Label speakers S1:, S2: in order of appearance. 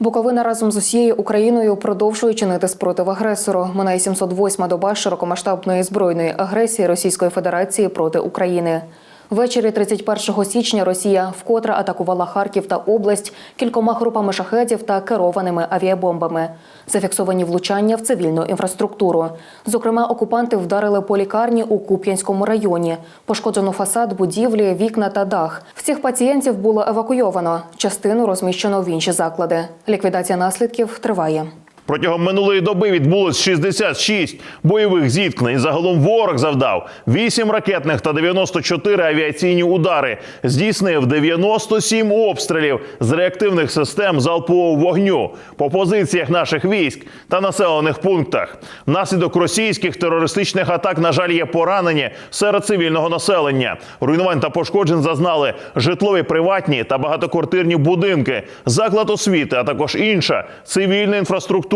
S1: Буковина разом з усією Україною продовжує чинити спротив агресору. Минає 708 доба широкомасштабної збройної агресії Російської Федерації проти України. Ввечері 31 січня Росія вкотре атакувала Харків та область кількома групами шахетів та керованими авіабомбами. Зафіксовані влучання в цивільну інфраструктуру. Зокрема, окупанти вдарили по лікарні у Куп'янському районі. Пошкоджено фасад, будівлі, вікна та дах. Всіх пацієнтів було евакуйовано. Частину розміщено в інші заклади. Ліквідація наслідків триває.
S2: Протягом минулої доби відбулось 66 бойових зіткнень. Загалом ворог завдав 8 ракетних та 94 авіаційні удари. Здійснив 97 обстрілів з реактивних систем залпового вогню по позиціях наших військ та населених пунктах. Внаслідок російських терористичних атак, на жаль, є поранені серед цивільного населення. Руйнувань та пошкоджень зазнали житлові, приватні та багатоквартирні будинки, заклад освіти, а також інша цивільна інфраструктура.